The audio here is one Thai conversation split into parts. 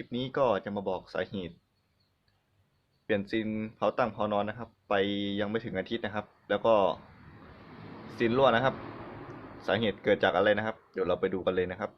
ลิปนี้ก็จะมาบอกสาเหตุ เปลี่ยนซินเผาตั้งเผานอนนะครับ ไปยังไม่ถึงอาทิตย์นะครับ แล้วก็ซินรั่วนะครับ สาเหตุเกิดจากอะไรนะครับ เดี๋ยวเราไปดูกันเลยนะครับ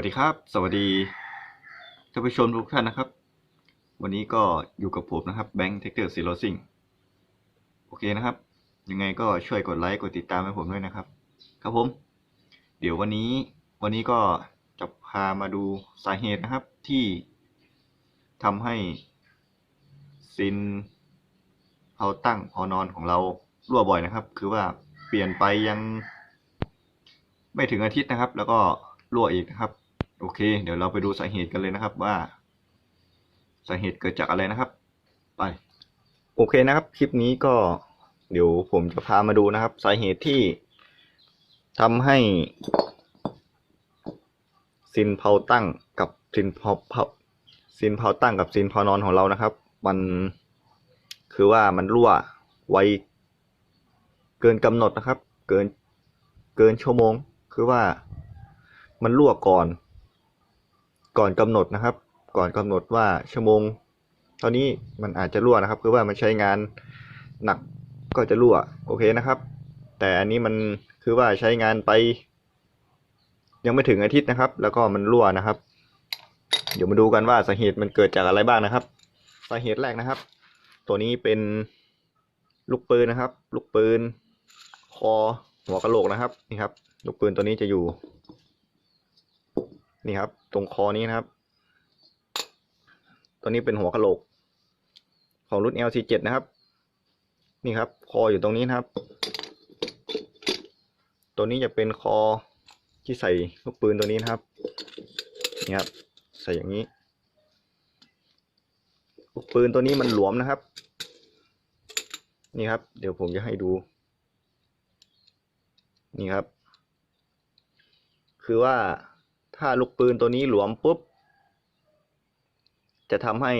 วัสดีครับ สวัสดีท่านผู้ชมทุกท่านนะครับ วันนี้ก็อยู่กับผมนะครับแบงค์เทคเตอร์ซีโรซิงโอเคนะครับ ยังไงก็ช่วยกดไลค์กดติดตามให้ผมด้วยนะครับ ครับผม เดี๋ยววันนี้วันนี้ก็จะพามาดูสาเหตุนะครับที่ทำให้ซินเอาตั้งเอนอนของเรารั่วบ่อยนะครับ คือว่าเปลี่ยนไปยังไม่ถึงอาทิตย์นะครับ แล้วก็รั่วอีกนะครับ โอเค เดี๋ยวเราไปดูสาเหตุกันเลยนะครับว่า สาเหตุเกิดจากอะไรนะครับ ไป โอเคนะครับ คลิปนี้ก็เดี๋ยวผมจะพามาดูนะครับ สาเหตุที่ทำให้ซินเผาตั้งกับซินเผาเผาซินเผาตั้งกับซินเผานอนของเรานะครับ มันคือว่ามันรั่วไวเกินกำหนดนะครับ เกินเกินชั่วโมง คือว่ามันรั่วก่อน ก่อนกำหนดนะครับ ก่อนกำหนดว่าชั่วโมงตอนนี้มันอาจจะรั่วนะครับคือว่ามันใช้งานหนักก็จะรั่วโอเคนะครับ แต่อันนี้มันคือว่าใช้งานไป ยังไม่ถึงอาทิตย์นะครับ แล้วก็มันรั่วนะครับ เดี๋ยวมาดูกันว่าสาเหตุมันเกิดจากอะไรบ้างนะครับสาเหตุแรกนะครับ ตัวนี้เป็นลูกปืนนะครับ ลูกปืน คอหัวกะโหลกนะครับนี่ครับ ลูกปืนตัวนี้จะอยู่ นี่ครับ ตรงคอนี้นะครับ ตัวนี้เป็นหัวกะโหลก ของรุ่น LC7 นะครับ นี่ครับ คออยู่ตรงนี้นะครับ ตัวนี้จะเป็นคอที่ใส่ลูกปืนตัวนี้นะครับ นี่ครับ ใส่อย่างนี้ ลูกปืนตัวนี้มันหลวมนะครับ นี่ครับ เดี๋ยวผมจะให้ดู นี่ครับ คือว่า ถ้าลูกปืนตัวนี้หลวมปุ๊บ จะทำให้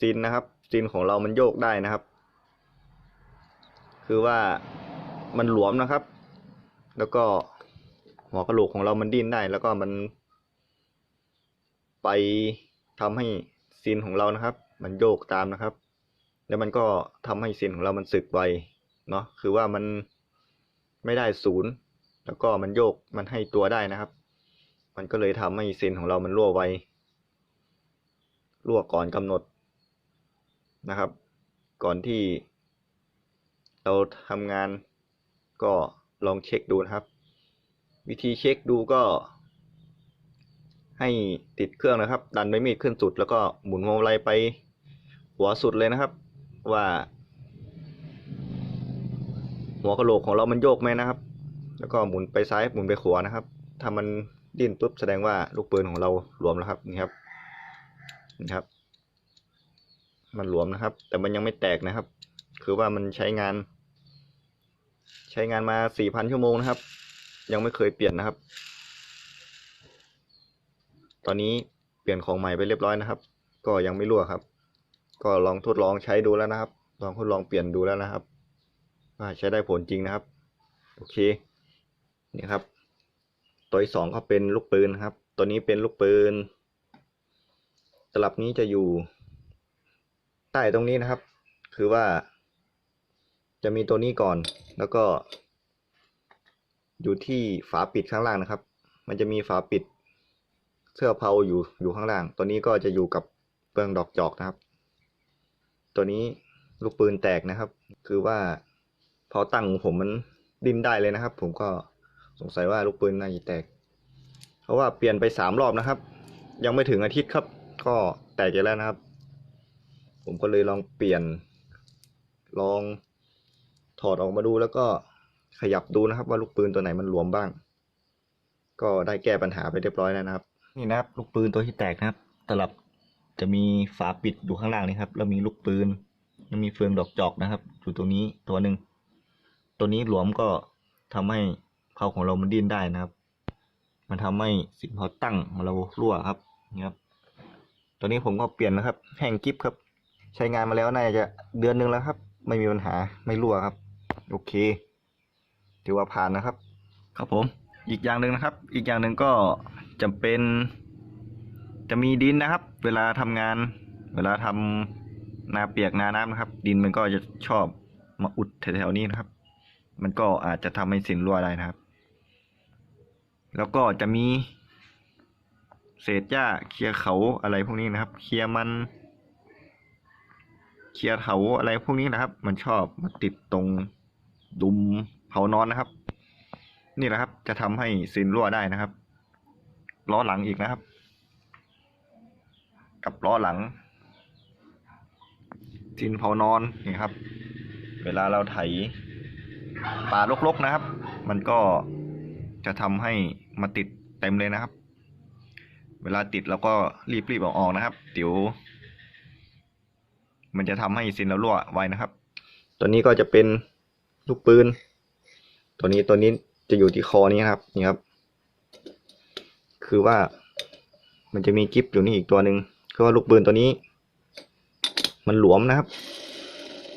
ซินนะครับซินของเรามันโยกได้นะครับ คือว่ามันหลวมนะครับ แล้วก็หัวกระโหลกของเรามันดิ้นได้ แล้วก็มัน ไปทำให้ซินของเรานะครับ มันโยกตามนะครับ แล้วมันก็ทำให้ซินของเรามันสึกไวเนาะคือว่ามันไม่ได้ศูนย์แล้วก็มันโยกมันให้ตัวได้นะครับ มันก็เลยทำให้เซนของเรามันรั่วไวรั่วก่อนกำหนดนะครับ ก่อนที่ เราทำงานก็ลองเช็คดูนะครับ วิธีเช็คดูก็ ให้ติดเครื่องนะครับ ดันใบมีดขึ้นสุด แล้วก็หมุนวงไลไปหัวสุดเลยนะครับ ว่า หัวกระโหลกของเรามันโยกไหมนะครับ แล้วก็หมุนไปซ้ายหมุนไปขวานะครับ ถ้ามัน ดิ้นปุ๊บแสดงว่าลูกปืนของเราหลวมแล้วครับนี่ครับนี่ครับ มันหลวมนะครับ แต่มันยังไม่แตกนะครับ คือว่ามันใช้งาน ใช้งานมาสี่พันชั่วโมงนะครับ ยังไม่เคยเปลี่ยนนะครับ ตอนนี้เปลี่ยนของใหม่ไปเรียบร้อยนะครับ ก็ยังไม่รั่วครับ ก็ลองทดลองใช้ดูแล้วนะครับ ลองทดลองเปลี่ยนดูแล้วนะครับว่าใช้ได้ผลจริงนะครับ โอเค นี่ครับ ตัวที่สองก็เป็นลูกปืนครับ ตัวนี้เป็นลูกปืนตลับนี้จะอยู่ ใต้ตรงนี้นะครับ คือว่า จะมีตัวนี้ก่อน แล้วก็ อยู่ที่ฝาปิดข้างล่างนะครับ มันจะมีฝาปิดเสื้อเพาอยู่อยู่ข้างล่าง ตัวนี้ก็จะอยู่กับเปลืองดอกจอกนะครับ ตัวนี้ลูกปืนแตกนะครับ คือว่าพอตั้งของผมมันดิ้นได้เลยนะครับ ผมก็ สงสัยว่าลูกปืนน่าจะแตก เพราะว่าเปลี่ยนไปสามรอบนะครับ ยังไม่ถึงอาทิตย์ครับ ก็แตกอีกแล้วนะครับ ผมก็เลยลองเปลี่ยน ลองถอดออกมาดูแล้วก็ขยับดูนะครับ ว่าลูกปืนตัวไหนมันหลวมบ้าง ก็ได้แก้ปัญหาไปเรียบร้อยแล้วนะครับ นี่นะครับ ลูกปืนตัวที่แตกนะครับตลับจะมีฝาปิดอยู่ข้างล่างนี่ครับ แล้วมีลูกปืนแล้วมีเฟืองดอกจอกนะครับอยู่ตรงนี้ตัวหนึ่งตัวนี้หลวมก็ทำให้ เพาของเรามันดิ้นได้นะครับ มันทำให้สิ่งเพาตั้งของเรารั่วครับนี่ครับตัวนี้ผมก็เปลี่ยนนะครับ แห้งกิฟครับ ใช้งานมาแล้วน่าจะเดือนนึงแล้วครับ ไม่มีปัญหาไม่รั่วครับ โอเค ถือว่าผ่านนะครับ ครับผมอีกอย่างหนึ่งนะครับ อีกอย่างหนึ่งก็จำเป็นจะมีดินนะครับ เวลาทำงาน เวลาทำนาเปียกนาน้ำนะครับ ดินมันก็จะชอบมาอุดแถวๆนี้นะครับ มันก็อาจจะทำให้สินรั่วได้นะครับ แล้วก็จะมี เศษหญ้าเคลียร์เขาอะไรพวกนี้นะครับ เคลียร์มันเคลียร์เถาอะไรพวกนี้นะครับ มันชอบมาติดตรงดุมเผานอนนะครับ นี่แหละครับ จะทำให้ซินรั่วได้นะครับล้อหลังอีกนะครับ กับล้อหลังซินเผานอนนี่ครับ เวลาเราไถป่ารกๆนะครับ มันก็จะทำให้ มาติดเต็มเลยนะครับ เวลาติดเราก็รีบๆเอาออกนะครับเดี๋ยวมันจะทำให้ซินเรารั่วไวนะครับ ตัวนี้ก็จะเป็นลูกปืน ตัวนี้ตัวนี้จะอยู่ที่คอนี้ครับ นี่ครับ คือว่ามันจะมีกิฟอยู่นี่อีกตัวหนึ่งคือว่าลูกปืนตัวนี้ มันหลวมนะครับ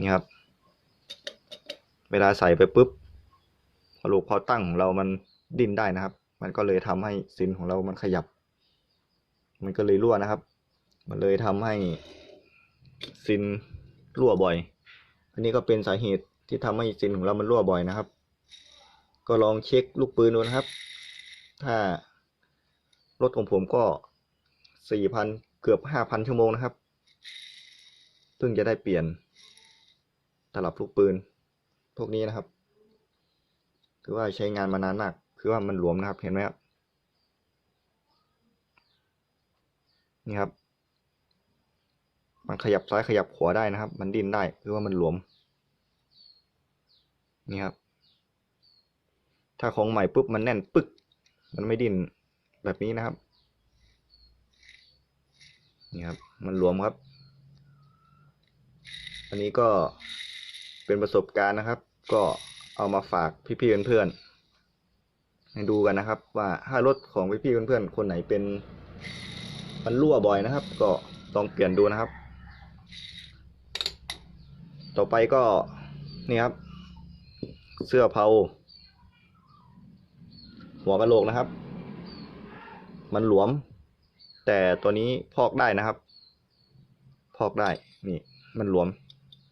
นี่ครับ เวลาใส่ไปปุ๊บพอลูกพอตั้งของเรามันดิ้นได้นะครับ มันก็เลยทำให้ซินของเรามันขยับ มันก็เลยรั่วนะครับ มันเลยทำให้ซินรั่วบ่อย อันนี้ก็เป็นสาเหตุที่ทำให้ซินของเรามันรั่วบ่อยนะครับ ก็ลองเช็คลูกปืนดูนะครับ ถ้ารถของผมก็สี่พันเกือบห้าพันชั่วโมงนะครับ เพิ่งจะได้เปลี่ยนตลับลูกปืน พวกนี้นะครับคือว่าใช้งานมานานมาก คือว่ามันหลวมนะครับเห็นไหมครับนี่ครับ มันขยับซ้ายขยับขวาได้นะครับ มันดิ้นได้คือว่ามันหลวม นี่ครับ ถ้าของใหม่ปุ๊บมันแน่นปึ๊ก มันไม่ดิ้นแบบนี้นะครับ นี่ครับ มันหลวมครับ อันนี้ก็เป็นประสบการณ์นะครับ ก็เอามาฝากพี่ๆเพื่อนๆ ให้ดูกันนะครับ ว่าถ้ารถของพี่ๆเพื่อนๆคนไหนเป็นมันรั่วบ่อยนะครับ ก็ลองเปลี่ยนดูนะครับ ต่อไปก็นี่ครับ เสื้อเผาหัวกะโหลกนะครับ มันหลวม แต่ตัวนี้พอกได้นะครับ พอกได้นี่ มันหลวม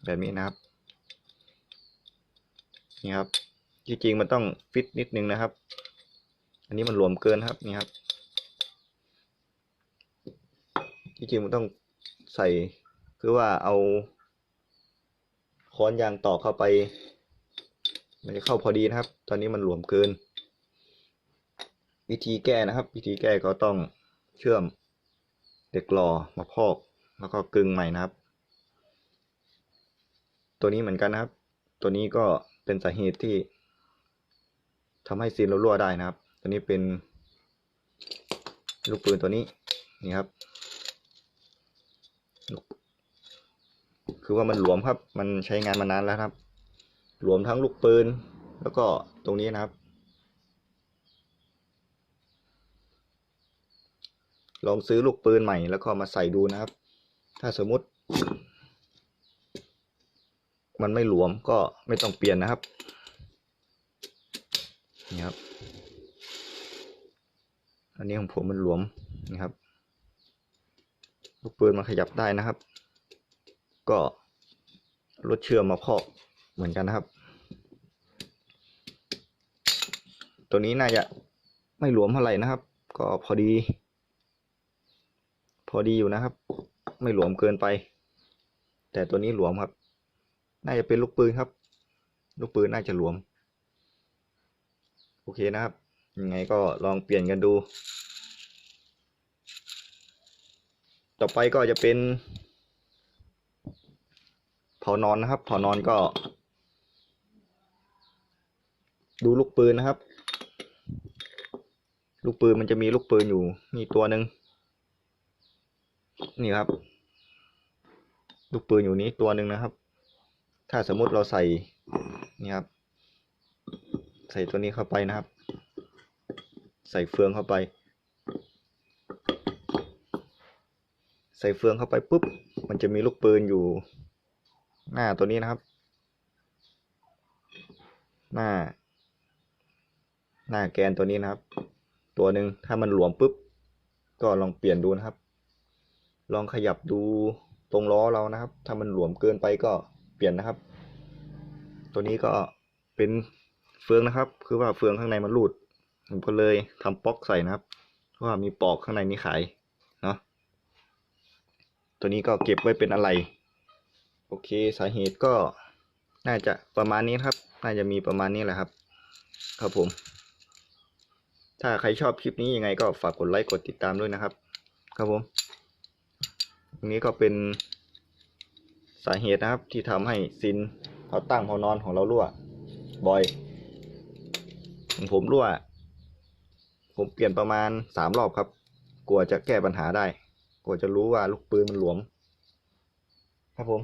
แบบนี้นะครับ นี่ครับ จริงๆมันต้องฟิตนิดนึงนะครับ อันนี้มันหลวมเกินครับนี่ครับจริงๆมันต้องใส่คือว่าเอาค้อนยางตอกเข้าไป มันจะเข้าพอดีนะครับ ตอนนี้มันหลวมเกิน วิธีแก้นะครับ วิธีแก้ก็ต้องเชื่อมเด็กหล่อมาพอก แล้วก็กึงใหม่นะครับ ตัวนี้เหมือนกันนะครับ ตัวนี้ก็เป็นสาเหตุที่ทำให้ซีนเรารั่วได้นะครับ ตัวนี้เป็นลูกปืนตัวนี้นี่ครับ คือว่ามันหลวมครับ มันใช้งานมานานแล้วครับ หลวมทั้งลูกปืน แล้วก็ตรงนี้นะครับ ลองซื้อลูกปืนใหม่แล้วก็มาใส่ดูนะครับ ถ้าสมมุติ มันไม่หลวมก็ไม่ต้องเปลี่ยนนะครับนี่ครับ อันนี้ของผมมันหลวมนะครับ ลูกปืนมันขยับได้นะครับ ก็รถเชื่อมมาพอกเหมือนกันนะครับ ตัวนี้น่าจะไม่หลวมเท่าไหร่นะครับ ก็พอดี พอดีอยู่นะครับ ไม่หลวมเกินไป แต่ตัวนี้หลวมครับ น่าจะเป็นลูกปืนครับ ลูกปืนน่าจะหลวม โอเคนะครับ ยังไงก็ลองเปลี่ยนกันดู ต่อไปก็จะเป็นเผานอนนะครับเผานอนก็ ดูลูกปืนนะครับ ลูกปืนมันจะมีลูกปืนอยู่นี่ตัวหนึ่งนี่ครับ ลูกปืนอยู่นี้ตัวหนึ่งนะครับ ถ้าสมมุติเราใส่นี่ครับ ใส่ตัวนี้เข้าไปนะครับ ใส่เฟืองเข้าไป ใส่เฟืองเข้าไปปุ๊บ มันจะมีลูกปืนอยู่หน้าตัวนี้นะครับ หน้า หน้าแกนตัวนี้นะครับ ตัวหนึ่งถ้ามันหลวมปุ๊บ ก็ลองเปลี่ยนดูนะครับ ลองขยับดูตรงล้อเรานะครับ ถ้ามันหลวมเกินไปก็เปลี่ยนนะครับ ตัวนี้ก็เป็นเฟืองนะครับ คือว่าเฟืองข้างในมันรูด ผมก็เลยทำป๊อกใส่นะครับ เพราะว่ามีปอกข้างในนี้ขายเนาะตัวนี้ก็เก็บไว้เป็นอะไร โอเคสาเหตุก็น่าจะประมาณนี้ครับ น่าจะมีประมาณนี้แหละครับ ครับผม ถ้าใครชอบคลิปนี้ยังไงก็ฝากกดไลค์กดติดตามด้วยนะครับ ครับผมตรงนี้ก็เป็นสาเหตุนะครับที่ทำให้ซินพอตั้งพอนอนของเรารั่วบ่อยของผมรั่ว ผมเปลี่ยนประมาณสามรอบครับ กลัวจะแก้ปัญหาได้ กลัวจะรู้ว่าลูกปืนมันหลวม ครับผม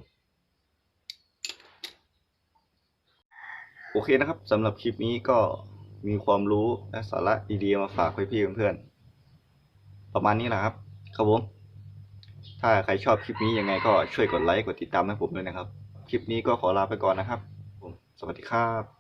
โอเคนะครับสำหรับคลิปนี้ก็มีความรู้และสาระดีๆมาฝากพี่ๆเพื่อนๆ ประมาณนี้แหละครับ ครับผม ถ้าใครชอบคลิปนี้ยังไงก็ช่วยกดไลค์กดติดตามให้ผมด้วยนะครับ คลิปนี้ก็ขอลาไปก่อนนะครับ ผม สวัสดีครับ